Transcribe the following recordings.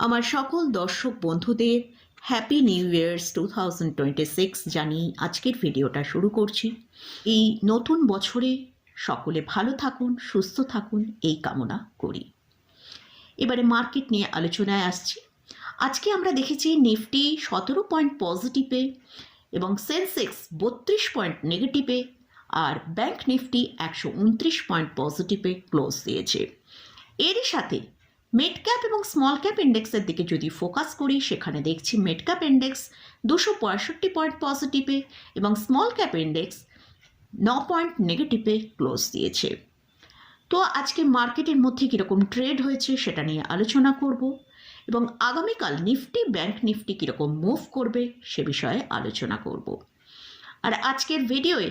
আমার সকল দর্শক বন্ধুদের happy new years two thousand twenty six জানিয়ে আজকের ভিডিওটা শুরু করছি। এই নতুন বছরে সকলে ভালো থাকুন, সুস্থ থাকুন, এই কামনা করি। এবারে মার্কেট নিয়ে আলোচনায় আসছি। আজকে আমরা দেখেছি নিফটি সতেরো পয়েন্ট পজিটিভে এবং সেন্সেক্স বত্রিশ পয়েন্ট নেগেটিভে আর ব্যাংক নিফটি একশো উনত্রিশ পয়েন্ট পজিটিভে ক্লোজ দিয়েছে। এরই সাথে মিড ক্যাপ এবং স্মল ক্যাপ ইন্ডেক্সের দিকে যদি ফোকাস করি, সেখানে দেখছি মিড ক্যাপ ইন্ডেক্স দুশো পঁয়ষট্টি পয়েন্ট পজিটিভে এবং স্মল ক্যাপ ইন্ডেক্স ন পয়েন্ট নেগেটিভে ক্লোজ দিয়েছে। তো আজকে মার্কেটের মধ্যে কীরকম ট্রেড হয়েছে সেটা নিয়ে আলোচনা করব এবং আগামীকাল নিফটি ব্যাংক নিফটি কীরকম মুভ করবে সে বিষয়ে আলোচনা করব। আর আজকের ভিডিওয়ে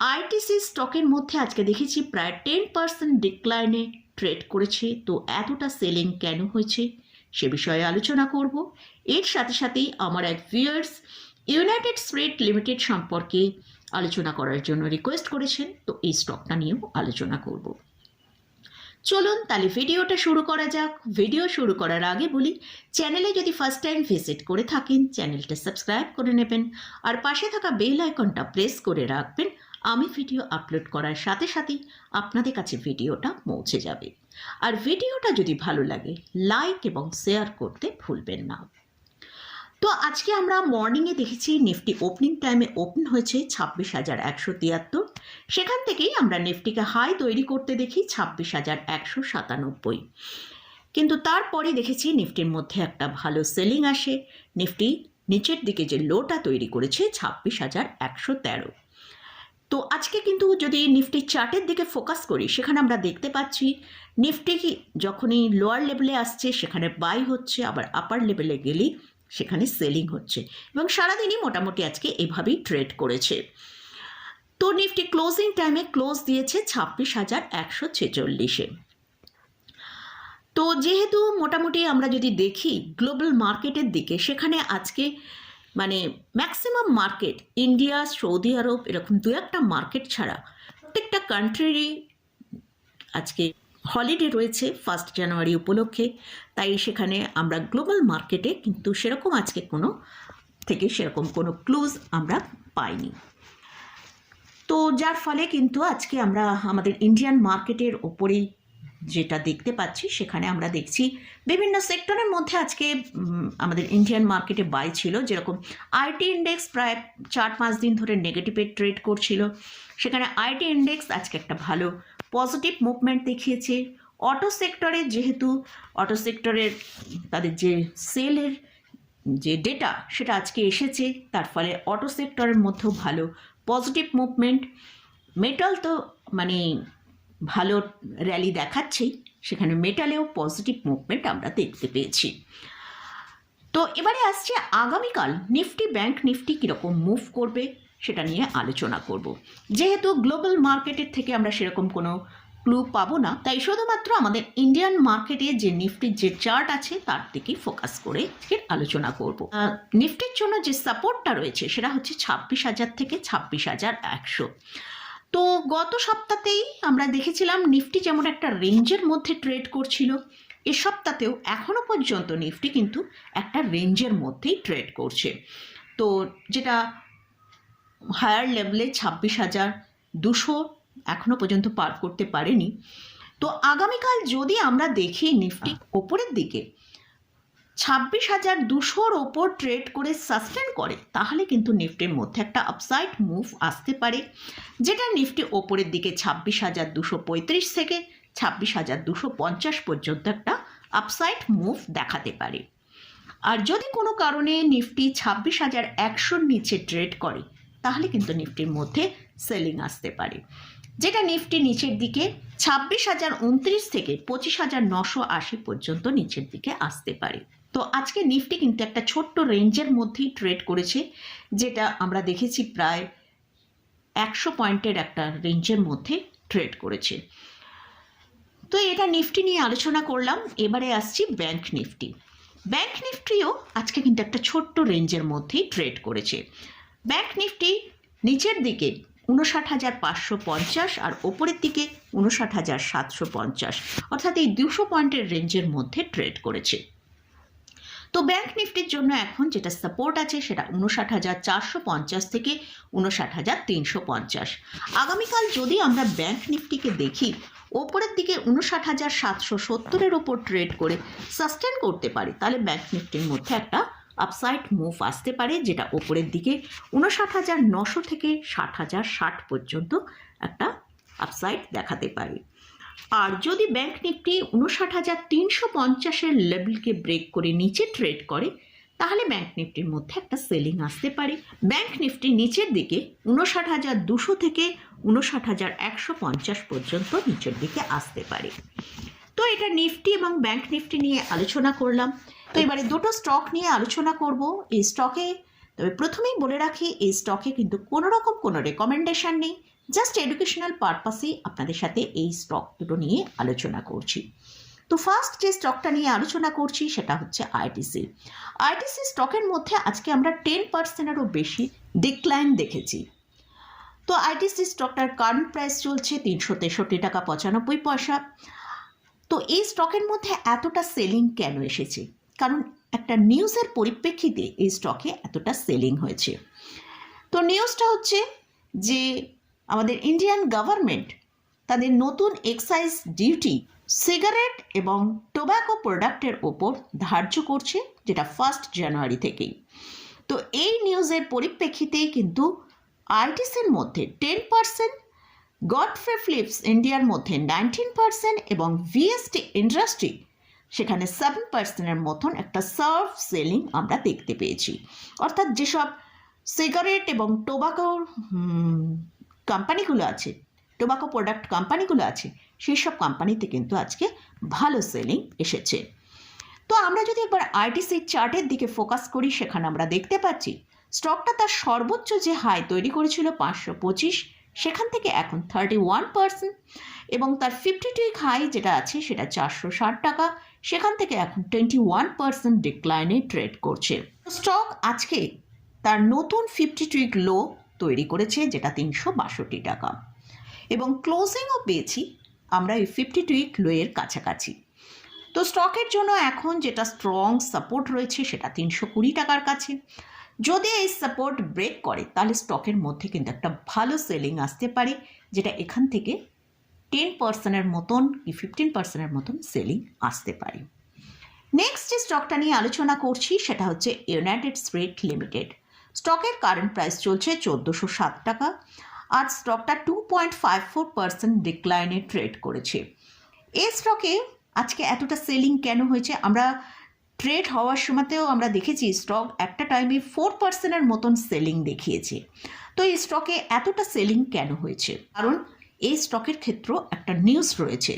আইটিসি স্টকের মধ্যে আজকে দেখেছি প্রায় টেন পার্সেন্ট ডিক্লাইনে ট্রেড করেছে। তো এতটা সেলিং কেন হয়েছে? সে বিষয়ে আলোচনা করব। এর সাথে সাথেই আমার এক ভিউয়ার্স ইউনাইটেড স্প্রিট লিমিটেড সম্পর্কে আলোচনা করার জন্য রিকোয়েস্ট করেছেন। তো এই স্টকটা নিয়েও আলোচনা করব। চলুন তাহলে ভিডিওটা শুরু করা যাক। ভিডিও শুরু করার আগে বলি চ্যানেলে যদি ফার্স্ট টাইম ভিজিট করে থাকেন চ্যানেলটা সাবস্ক্রাইব করে নেবেন। আর পাশে থাকা বেল আইকনটা প্রেস করে রাখবেন। আমি ভিডিও আপলোড করার সাথে সাথেই আপনাদের কাছে ভিডিওটা পৌঁছে যাবে। আর ভিডিওটা যদি ভালো লাগে লাইক এবং শেয়ার করতে ভুলবেন না। তো আজকে আমরা মর্নিংয়ে দেখেছি নিফটি ওপেনিং টাইমে ওপেন হয়েছে ছাব্বিশ হাজার একশো তিয়াত্তর। সেখান থেকেই আমরা নিফটিকে হাই তৈরি করতে দেখি ছাব্বিশ হাজার একশো সাতানব্বই। কিন্তু তারপরে দেখেছি নিফটির মধ্যে একটা ভালো সেলিং আসে। নিফটি নিচের দিকে যে লোটা তৈরি করেছে ছাব্বিশ হাজার একশো তেরো। তো আজকে কিন্তু যদি নিফটি চার্টের দিকে ফোকাস করি, সেখানে আমরা দেখতে পাচ্ছি নিফটি কি যখনই লোয়ার লেভেলে আসছে, সেখানে বাই হচ্ছে, আবার আপার লেভেলে গেলেই সেখানে সেলিং হচ্ছে এবং সারাদিনই মোটামুটি আজকে এভাবেই ট্রেড করেছে। তো নিফটি ক্লোজিং টাইমে ক্লোজ দিয়েছে ছাব্বিশ হাজার একশো ছেচল্লিশে। তো যেহেতু মোটামুটি আমরা যদি দেখি গ্লোবাল মার্কেটের দিকে, সেখানে আজকে মানে maximum market India Saudi Arab এরকম দু একটা মার্কেট ছাড়া প্রত্যেকটা কান্ট্রিরই আজকে হলিডে রয়েছে ফার্স্ট জানুয়ারি উপলক্ষে। তাই সেখানে আমরা গ্লোবাল মার্কেটে কিন্তু সেরকম আজকে কোনো থেকে সেরকম কোনো ক্লুজ আমরা পাইনি। তো যার ফলে কিন্তু আজকে আমরা আমাদের ইন্ডিয়ান মার্কেটের ওপরেই যেটা দেখতে পাচ্ছি, সেখানে আমরা দেখছি বিভিন্ন সেক্টরের মধ্যে আজকে আমাদের ইন্ডিয়ান মার্কেটে বাই ছিল। যেরকম আইটি ইন্ডেক্স প্রায় চার পাঁচ দিন ধরে নেগেটিভে ট্রেড করছিল। সেখানে আইটি ইন্ডেক্স আজকে একটা ভালো পজিটিভ মুভমেন্ট দেখিয়েছে। অটো সেক্টরে যেহেতু অটো সেক্টরের তাদের যে সেলের যে ডেটা সেটা আজকে এসেছে। তার ফলে অটো সেক্টরের মধ্যেও ভালো পজিটিভ মুভমেন্ট মেটাল তো মানে ভালো র্যালি দেখাচ্ছেই। সেখানে মেটালেও পজিটিভ মুভমেন্ট আমরা দেখতে পেয়েছি। তো এবারে আসছে আগামীকাল নিফটি ব্যাংক নিফটি কীরকম মুভ করবে সেটা নিয়ে আলোচনা করব। যেহেতু গ্লোবাল মার্কেটের থেকে আমরা সেরকম কোনো ক্লু পাবো না, তাই শুধুমাত্র আমাদের ইন্ডিয়ান মার্কেটে যে নিফটির যে চার্ট আছে, তার দিকেই ফোকাস করে আজকের আলোচনা করব। নিফটির জন্য যে সাপোর্টটা রয়েছে, সেটা হচ্ছে ছাব্বিশ হাজার থেকে ছাব্বিশ হাজার একশো। তো গত সপ্তাহতেই আমরা দেখেছিলাম নিফটি যেমন একটা রেঞ্জের মধ্যে ট্রেড করছিল এ সপ্তাহতেও এখনও পর্যন্ত নিফটি কিন্তু একটা রেঞ্জের মধ্যেই ট্রেড করছে। তো যেটা হায়ার লেভেলে ছাব্বিশ হাজার দুশো এখনও পর্যন্ত পার করতে পারেনি। তো আগামীকাল যদি আমরা দেখি নিফটি ওপরের দিকে ছাব্বিশ হাজার দুশোর ওপর ট্রেড করে সাস্টেন করে, তাহলে কিন্তু নিফটির মধ্যে একটা আপসাইড মুভ আসতে পারে, যেটা নিফটি ওপরের দিকে ছাব্বিশ হাজার দুশো পঁয়ত্রিশ থেকে ছাব্বিশ হাজার দুশো পঞ্চাশ পর্যন্ত একটা আপসাইড মুভ দেখাতে পারে। আর যদি কোনো কারণে নিফটি ছাব্বিশ হাজার একশোর নিচে ট্রেড করে, তাহলে কিন্তু নিফটির মধ্যে সেলিং আসতে পারে, যেটা নিফটি নিচের দিকে ছাব্বিশ হাজার উনত্রিশ থেকে পঁচিশ হাজার নশো আশি পর্যন্ত নিচের দিকে আসতে পারে। তো আজকে নিফটি কিন্তু একটা ছোট্ট রেঞ্জের মধ্যেই ট্রেড করেছে, যেটা আমরা দেখেছি প্রায় একশো পয়েন্টের একটা রেঞ্জের মধ্যে ট্রেড করেছে। তো এটা নিফটি নিয়ে আলোচনা করলাম, এবারে আসছি ব্যাংক নিফটি ব্যাংক নিফটিও আজকে কিন্তু একটা ছোট্ট রেঞ্জের মধ্যেই ট্রেড করেছে। ব্যাংক নিফটি নিচের দিকে উনষাট হাজার পাঁচশো পঞ্চাশ আর ওপরের দিকে উনষাট হাজার সাতশো পঞ্চাশ, অর্থাৎ এই দুশো পয়েন্টের রেঞ্জের মধ্যে ট্রেড করেছে। তো ব্যাংক নিফটির জন্য এখন যেটা সাপোর্ট আছে সেটা উনষাট হাজার চারশো পঞ্চাশ থেকে উনষাট হাজার তিনশো পঞ্চাশ। আগামীকাল যদি আমরা ব্যাংক নিফটিকে দেখি, ওপরের দিকে উনষাট হাজার সাতশো সত্তরের ওপর ট্রেড করে সাস্টেন করতে পারে, তাহলে ব্যাংক নিফটির মধ্যে একটা আপসাইড মুভ আসতে পারে, যেটা ওপরের দিকে উনষাট হাজার নশো থেকে ষাট হাজার ষাট পর্যন্ত একটা আপসাইড দেখাতে পারে। আর যদি ব্যাংক নিফটি উনষাট হাজার তিনশো পঞ্চাশের লেভেলকে ব্রেক করে নিচে ট্রেড করে, তাহলে ব্যাংক নিফটির মধ্যে একটা সেলিং আসতে পারে। ব্যাংক নিফটি নিচের দিকে উনষাট হাজার দুশো থেকে উনষাট হাজার একশো পঞ্চাশ পর্যন্ত নিচের দিকে আসতে পারে। তো এটা নিফটি এবং ব্যাংক নিফটি নিয়ে আলোচনা করলাম। তো এবারে দুটো স্টক নিয়ে আলোচনা করব। এই স্টকে তবে প্রথমেই বলে রাখি, এই স্টকে কিন্তু কোনো রকম কোনো রেকমেন্ডেশন নেই। জাস্ট এডুকেশনাল পারপাসেই আপনাদের সাথে এই স্টক দুটো নিয়ে আলোচনা করছি। তো ফার্স্ট যে স্টকটা নিয়ে আলোচনা করছি সেটা হচ্ছে আইটিসি আইটিসি স্টকের মধ্যে আজকে আমরা টেন পার্সেন্টেরও বেশি ডিক্লাইন দেখেছি। তো আইটিসি স্টকটার কারেন্ট প্রাইস চলছে তিনশো তেষট্টি টাকা পঁচানব্বই পয়সা। তো এই স্টকের মধ্যে এতটা সেলিং কেন এসেছে? কারণ একটা নিউজের পরিপ্রেক্ষিতে এই স্টকে এতটা সেলিং হয়েছে। তো নিউজটা হচ্ছে যে আমাদের ইন্ডিয়ান গভর্নমেন্ট তাদের নতুন এক্সাইজ ডিউটি সিগারেট এবং টোব্যাকো প্রোডাক্টের ওপর ধার্য করছে যেটা ফার্স্ট জানুয়ারি থেকেই। তো এই নিউজের পরিপ্রেক্ষিতেই কিন্তু আইটিসির মধ্যে টেন পার্সেন্ট গডফ্রে ফ্লিপস ইন্ডিয়ার মধ্যে নাইনটিন পার্সেন্ট এবং ভিএসটি ইন্ডাস্ট্রি সেখানে সেভেন পার্সেন্টের মতন একটা সার্ভ সেলিং আমরা দেখতে পেয়েছি। অর্থাৎ যেসব সিগারেট এবং টোবাকোর কোম্পানিগুলো আছে টোবাকো প্রোডাক্ট কোম্পানিগুলো আছে সেই সব কোম্পানিতে কিন্তু আজকে ভালো সেলিং এসেছে। তো আমরা যদি একবার আইটিসি চার্টের দিকে ফোকাস করি, সেখানে আমরা দেখতে পাচ্ছি স্টকটা তার সর্বোচ্চ যে হাই তৈরি করেছিল পাঁচশো পঁচিশ, সেখান থেকে এখন থার্টি ওয়ান পার্সেন্ট এবং তার ফিফটি টুইক হাই যেটা আছে, সেটা চারশো ষাট টাকা, সেখান থেকে এখন টোয়েন্টি ওয়ান পার্সেন্ট ডিক্লাইনে ট্রেড করছে স্টক আজকে তার নতুন ফিফটি টুইক লো তৈরি করেছে, যেটা তিনশো বাষট্টি টাকা। এবং ক্লোজিংও পেয়েছি আমরা এই ফিফটি টুইক লোয়ের কাছাকাছি। তো স্টকের জন্য এখন যেটা স্ট্রং সাপোর্ট রয়েছে, সেটা তিনশো কুড়ি টাকার কাছে। যদি এই সাপোর্ট ব্রেক করে, তাহলে স্টকের মধ্যে কিন্তু একটা ভালো সেলিং আসতে পারে, যেটা এখান থেকে টেন পার্সেন্টের মতন, কি ফিফটিন পার্সেন্টের মতন সেলিং আসতে পারে। নেক্সট যে স্টকটা নিয়ে আলোচনা করছি, সেটা হচ্ছে ইউনাইটেড স্প্রিট লিমিটেড স্টকের কারেন্ট প্রাইস চলছে চোদ্দোশো সাত টাকা আজ স্টকটা two point five four percent ডিক্লাইনে trade করেছে। এই স্টকে আজকে এতটা সেলিং কেন হয়েছে? আমরা ট্রেড হওয়ার সময়তেও আমরা দেখেছি স্টক একটা টাইমে ফোর পার্সেন্টের মতন সেলিং দেখিয়েছে। তো এই স্টকে এতটা সেলিং কেন হয়েছে? কারণ এই স্টকের ক্ষেত্র একটা নিউজ রয়েছে,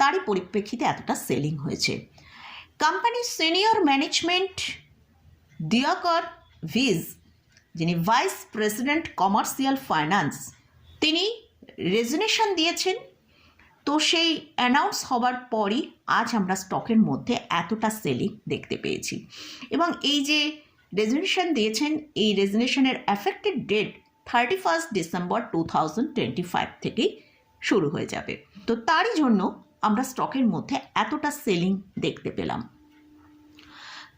তারই পরিপ্রেক্ষিতে এতটা সেলিং হয়েছে। কোম্পানির সিনিয়র ম্যানেজমেন্ট দিয়াকর ভিজ যিনি ভাইস প্রেসিডেন্ট কমার্শিয়াল ফাইন্যান্স, তিনি রেজুনেশন দিয়েছেন। তো সেই অ্যানাউন্স হওয়ার পরই আজ আমরা স্টকের মধ্যে এতটা সেলিং দেখতে পেয়েছি। এবং এই যে রেজুলেশন দিয়েছেন, এই রেজুলেশনের affected date thirty first December two thousand twenty five থেকেই শুরু হয়ে যাবে। তো তারই জন্য আমরা স্টকের মধ্যে এতটা সেলিং দেখতে পেলাম।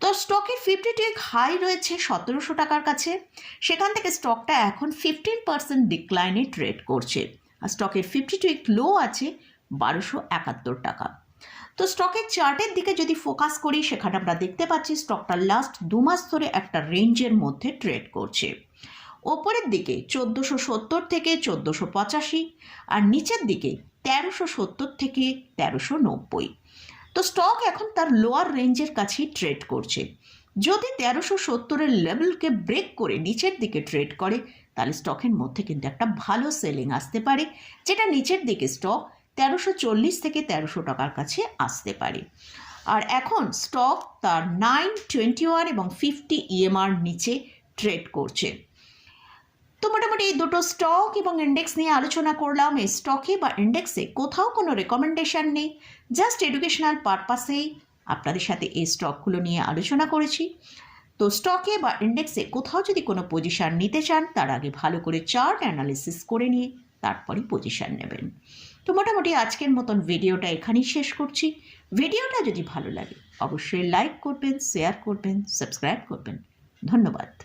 তো স্টকের ফিফটি টু হাই রয়েছে সতেরোশো টাকার কাছে। সেখান থেকে স্টকটা এখন ফিফটিন পার্সেন্ট ডিক্লাইনে ট্রেড করছে। আর স্টকের ফিফটি টু লো আছে বারোশো একাত্তর টাকা। তো স্টকের চার্টের দিকে যদি ফোকাস করি, সেখানে আমরা দেখতে পাচ্ছি স্টকটা লাস্ট দু মাস ধরে একটা রেঞ্জের মধ্যে ট্রেড করছে। ওপরের দিকে চোদ্দোশো সত্তর থেকে চোদ্দোশো পঁচাশি, আর নিচের দিকে তেরোশো সত্তর থেকে তেরোশো নব্বই। তো স্টক এখন তার লোয়ার রেঞ্জের কাছেই ট্রেড করছে। যদি তেরোশো সত্তরের লেভেলকে ব্রেক করে নিচের দিকে ট্রেড করে, তাহলে স্টকের মধ্যে কিন্তু একটা ভালো সেলিং আসতে পারে, যেটা নিচের দিকে স্টক তেরোশো চল্লিশ থেকে তেরোশো টাকার কাছে আসতে পারে। আর এখন স্টক তার নাইন টোয়েন্টি ওয়ান এবং ফিফটি ইএমআর নিচে ট্রেড করছে। তো মোটামুটি এই দুটো স্টক এবং ইন্ডেক্স নিয়ে আলোচনা করলাম। এই স্টকে বা ইন্ডেক্সে কোথাও কোনো রেকমেন্ডেশন নেই। জাস্ট এডুকেশনাল পারপাসেই আপনাদের সাথে এই স্টকগুলো নিয়ে আলোচনা করেছি। তো স্টকে বা ইন্ডেক্সে কোথাও যদি কোনো পজিশান নিতে চান, তার আগে ভালো করে চার্ট অ্যানালিসিস করে নিয়ে তারপরে পজিশান নেবেন। তো মোটামুটি আজকের মতন ভিডিওটা এখানেই শেষ করছি। ভিডিওটা যদি ভালো লাগে, অবশ্যই লাইক করবেন শেয়ার করবেন সাবস্ক্রাইব করবেন। ধন্যবাদ।